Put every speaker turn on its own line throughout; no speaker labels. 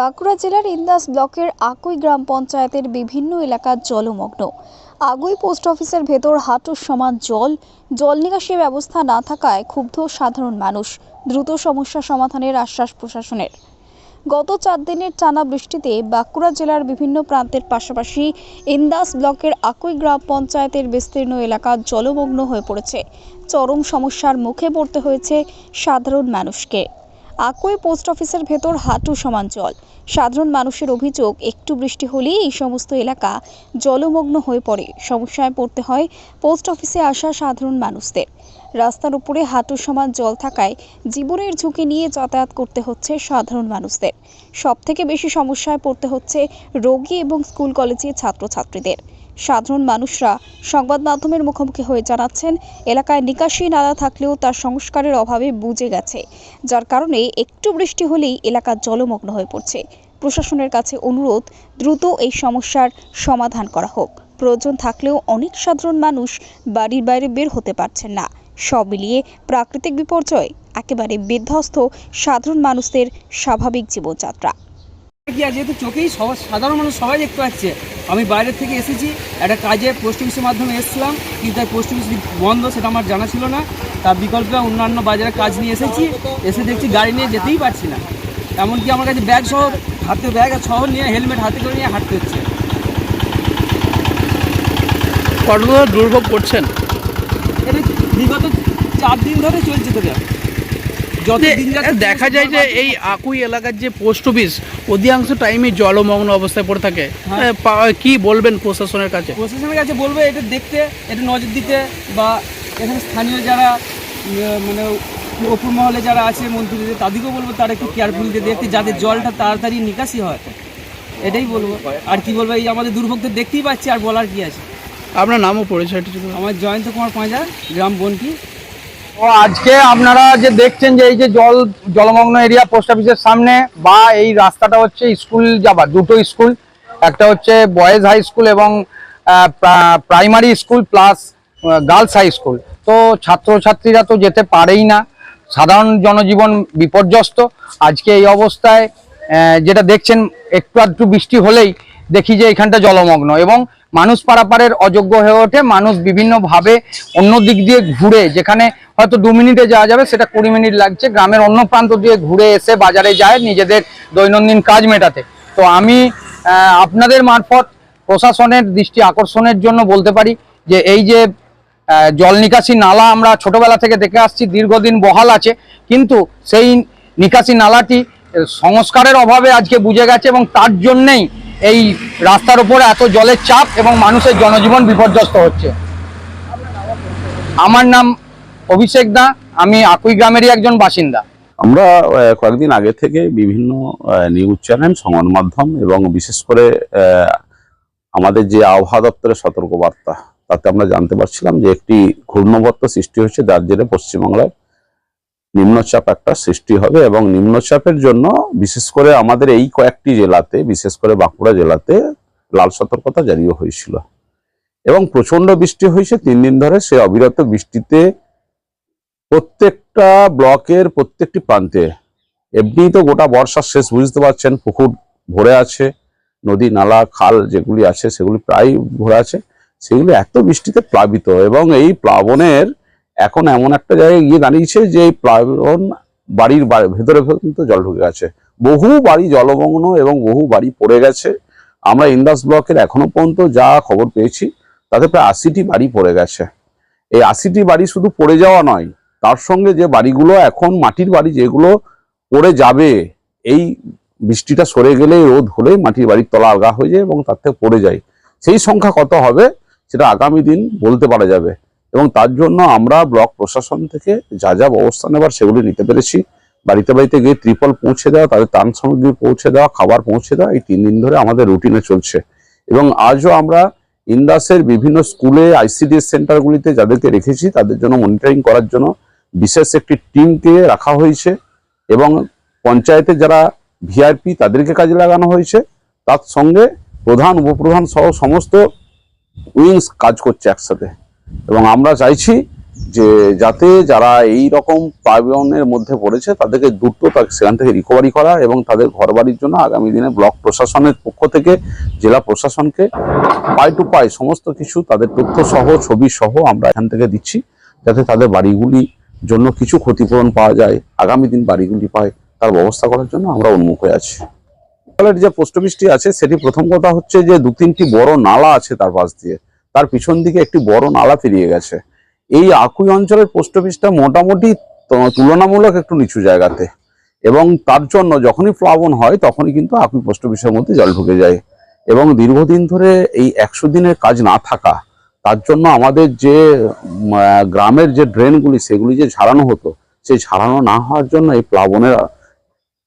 বাঁকুড়া জেলার ইন্দাস ব্লকের আকুই গ্রাম পঞ্চায়েতের বিভিন্ন এলাকা জলমগ্ন। আগুই পোস্ট অফিসের ভেতর হাঁটুর সমান জল জল নিকাশি ব্যবস্থা না থাকায় ক্ষুব্ধ সাধারণ মানুষ, দ্রুত সমস্যা সমাধানের আশ্বাস প্রশাসনের। গত চার দিনের টানা বৃষ্টিতে বাঁকুড়া জেলার বিভিন্ন প্রান্তের পাশাপাশি ইন্দাস ব্লকের আকুই গ্রাম পঞ্চায়েতের বিস্তীর্ণ এলাকা জলমগ্ন হয়ে পড়েছে। চরম সমস্যার মুখে পড়তে হয়েছে সাধারণ মানুষকে। আকুই পোস্ট অফিসের ভেতর হাঁটু সমান জল। সাধারণ মানুষের অভিযোগ, একটু বৃষ্টি হলেই এই সমস্ত এলাকা জলমগ্ন হয়ে পড়ে। সমস্যায় পড়তে হয় পোস্ট অফিসে আসা সাধারণ মানুষদের। রাস্তার উপরে হাঁটু সমান জল থাকায় জীবনের ঝুঁকি নিয়ে যাতায়াত করতে হচ্ছে সাধারণ মানুষদের। সব থেকে বেশি সমস্যায় পড়তে হচ্ছে রোগী এবং স্কুল কলেজের ছাত্রছাত্রীদের। সাধারণ মানুষরা সংবাদ মাধ্যমের মুখোমুখি হয়ে জানাচ্ছেন, এলাকায় নিকাশি নালা থাকলেও তার সংস্কারের অভাবে বুজে গেছে, যার কারণে একটু বৃষ্টি হলেই এলাকা জলমগ্ন হয়ে পড়ছে। প্রশাসনের কাছে অনুরোধ, দ্রুত এই সমস্যার সমাধান করা হোক। প্রয়োজন থাকলেও অনেক সাধারণ মানুষ বাড়ির বাইরে বের হতে পারছেন না। সব মিলিয়ে প্রাকৃতিক বিপর্যয়, একেবারে বিধ্বস্ত সাধারণ মানুষদের স্বাভাবিক জীবনযাত্রা।
কি যেহেতু চোখেই সাধারণ মানুষ সবাই দেখতে পাচ্ছে আমি বাইরের থেকে এসেছি একটা কাজে পোস্ট অফিসের মাধ্যমে এসেছিলাম কিন্তু তাই পোস্ট অফিস বন্ধ সেটা আমার জানা ছিল না। তার বিকল্পে অন্যান্য বাজারে কাজ নিয়ে এসেছি এসে দেখছি গাড়ি নিয়ে যেতেই পারছি না। এমনকি আমার কাছে ব্যাগ সহ হাতে ব্যাগ আর সহ নিয়ে হেলমেট হাতে করে নিয়ে হাঁটতে হচ্ছে।
কতটা দুর্ভোগ করছেন?
এটা বিগত চার দিন ধরে চলছে তো
দেখা যায় যে এই আকুই এলাকার যে পোস্ট অফিস অধিকাংশ টাইমে জলমগ্ন অবস্থায় পড়ে থাকে।
হ্যাঁ।
কি বলবেন প্রশাসনের কাছে?
প্রশাসনের কাছে বলব এটা দেখতে এটা নজর দিতে বা এখানে স্থানীয় যারা মানে ওপর মহলে যারা আছে মন্ত্রীদের তাদেরকেও বলব তারা একটু কেয়ারফুল দিয়ে দেখতে যাতে জলটা তাড়াতাড়ি নিকাশি হয়। এটাই বলব। আর কি বলব এই আমাদের দুর্ভোগ তো দেখতেই পাচ্ছি আর বলার কি আছে।
আপনার নামও পড়েছে
আমার জয়ন্ত কুমার পাঁজা গ্রাম বনকি।
আজকে আপনারা যে দেখছেন যে এই যে জল, জলমগ্ন এরিয়া পোস্ট অফিসের সামনে বা এই রাস্তাটা হচ্ছে স্কুল যাবার, দুটো স্কুল একটা হচ্ছে বয়েজ হাই স্কুল এবং primary school plus girls high school তো ছাত্রছাত্রীরা তো যেতে পারেই না। সাধারণ জনজীবন বিপর্যস্ত। আজকে এই অবস্থায় যেটা দেখছেন, একটু আধটু বৃষ্টি হলেই দেখি যে এখানটা জলমগ্ন এবং মানুষ পারাপারের অযোগ্য হয়ে ওঠে, মানুষ বিভিন্নভাবে অন্য দিক দিয়ে ঘুরে, যেখানে হয়তো দু মিনিটে যাওয়া যাবে, সেটা কুড়ি মিনিট লাগছে, গ্রামের অন্য প্রান্ত দিয়ে ঘুরে এসে বাজারে যায় নিজেদের দৈনন্দিন কাজ মেটাতে। তো আমি আপনাদের মারফত প্রশাসনের দৃষ্টি আকর্ষণের জন্য বলতে পারি যে এই যে জল নিকাশি নালা আমরা ছোটবেলা থেকে দেখে আসছি, দীর্ঘদিন বহাল আছে, কিন্তু সেই নিকাশি নালাটি সংস্কারের অভাবে আজকে বুঝে গেছে এবং তার জন্যেই এই রাস্তার উপরে এত জলের চাপ এবং মানুষের জনজীবন বিপর্যস্ত হচ্ছে। আমার নাম অভিষেক দা, আমি আকুই গ্রামেরই একজন বাসিন্দা।
আমরা কয়েকদিন আগে থেকে বিভিন্ন নিউজ চ্যানেল, সংবাদ মাধ্যম এবং বিশেষ করে আমাদের যে আবহাওয়া দপ্তরের সতর্কবার্তা, তাতে আমরা জানতে পারছিলাম যে একটি ঘূর্ণবর্ত সৃষ্টি হচ্ছে যার জেরে পশ্চিমবাংলায় নিম্নচাপ একটা সৃষ্টি হবে এবং নিম্নচাপের জন্য বিশেষ করে আমাদের এই কয়েকটি জেলাতে, বিশেষ করে বাঁকুড়া জেলাতে লাল সতর্কতা জারি হয়েছিল। এবং প্রচণ্ড বৃষ্টি হয়েছে, তিন দিন ধরে সে অবিরত বৃষ্টিতে প্রত্যেকটা ব্লকের প্রত্যেকটি প্রান্তে। এমনি তো গোটা বর্ষার শেষ বুঝতে পারছেন, পুকুর ভরে আছে, নদী, নালা, খাল যেগুলি আছে সেগুলি প্রায় ভরে আছে, সেগুলি এত বৃষ্টিতে প্লাবিত এবং এই প্লাবনের এখন এমন একটা জায়গায় গিয়ে দাঁড়িয়েছে যে প্লাবন বাড়ির ভেতরে পর্যন্ত জল ঢুকে গেছে। বহু বাড়ি জলমগ্ন এবং বহু বাড়ি পড়ে গেছে। আমরা ইন্দাস ব্লকের এখনও পর্যন্ত যা খবর পেয়েছি, তাতে প্রায় আশিটি বাড়ি পড়ে গেছে। এই আশিটি বাড়ি শুধু পড়ে যাওয়া নয়, তার সঙ্গে যে বাড়িগুলো এখন মাটির বাড়ি যেগুলো পড়ে যাবে, এই বৃষ্টিটা সরে গেলে রোদ হলে মাটির বাড়ির তলা আলগা হয়ে যায় এবং তার থেকে পড়ে যায়। সেই সংখ্যা কত হবে, সেটা আগামী দিন বলতে পারা যাবে। এবং তার জন্য আমরা ব্লক প্রশাসন থেকে যা যা ব্যবস্থা নেবার সেগুলি নিতে পেরেছি। বাড়িতে বাড়িতে গিয়ে ত্রিপল পৌঁছে দেওয়া, তাদের ত্রাণ সামগ্রী পৌঁছে দেওয়া, খাবার পৌঁছে দেওয়া এই তিন দিন ধরে আমাদের রুটিনে চলছে। এবং আজও আমরা ইন্দাসের বিভিন্ন স্কুলে, আইসিডিএস সেন্টারগুলিতে যাদেরকে রেখেছি, তাদের জন্য মনিটরিং করার জন্য বিশেষ একটি টিমকে রাখা হয়েছে এবং পঞ্চায়েতে যারা ভিআরপি তাদেরকে কাজে লাগানো হয়েছে। তার সঙ্গে প্রধান, উপপ্রধান সহ সমস্ত উইংস কাজ করছে একসাথে। এবং আমরা চাইছি যে যাতে যারা এই রকম প্লাবনের মধ্যে পড়েছে, তাদেরকে দ্রুত সেখান থেকে রিকভারি করা এবং তাদের ঘরবাড়ির জন্য আগামী দিনে ব্লক প্রশাসনের পক্ষ থেকে, জেলা প্রশাসনকে পাই টু পাই সমস্ত কিছু তাদের তথ্য সহ ছবি সহ আমরা এখান থেকে দিচ্ছি, যাতে তাদের বাড়িগুলি জন্য কিছু ক্ষতিপূরণ পাওয়া যায়, আগামী দিন বাড়িগুলি পায়, তার ব্যবস্থা করার জন্য আমরা উন্মুখ হয়ে আছি। যে পোস্ট অফিসটি আছে, সেটি প্রথম কথা হচ্ছে যে দু তিনটি বড় নালা আছে তার পাশ দিয়ে। তার পিছন দিকে একটি বড় নালা পেরিয়ে গেছে। এই আকুই অঞ্চলের পোস্ট অফিসটা মোটামুটি তুলনামূলক একটু নিচু জায়গাতে। এবং তার জন্য যখনই প্লাবন হয়, তখনই কিন্তু আকুই পোস্ট অফিসের মধ্যে জল ঢুকে যায়। এবং দীর্ঘদিন ধরে এই একশো দিনের কাজ না থাকা, তার জন্য আমাদের যে গ্রামের যে ড্রেনগুলি, সেগুলি যে ঝাড়ানো হতো, সেই ঝাড়ানো না হওয়ার জন্য এই প্লাবনের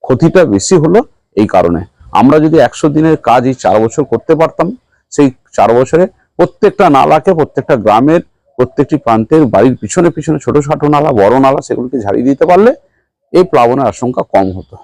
ক্ষতিটা বেশি হলো এই কারণে। আমরা যদি একশো দিনের কাজ এই চার বছর করতে পারতাম, সেই চার বছরে প্রত্যেকটা নালাকে, প্রত্যেকটা গ্রামের, প্রত্যেকটি প্রান্তের বাড়ির পিছনে পিছনে ছোট ছোট নালা, বড় নালা, সেগুলোকে ঝাড়িয়ে দিতে পারলে এই প্লাবনের আশঙ্কা কম হতো।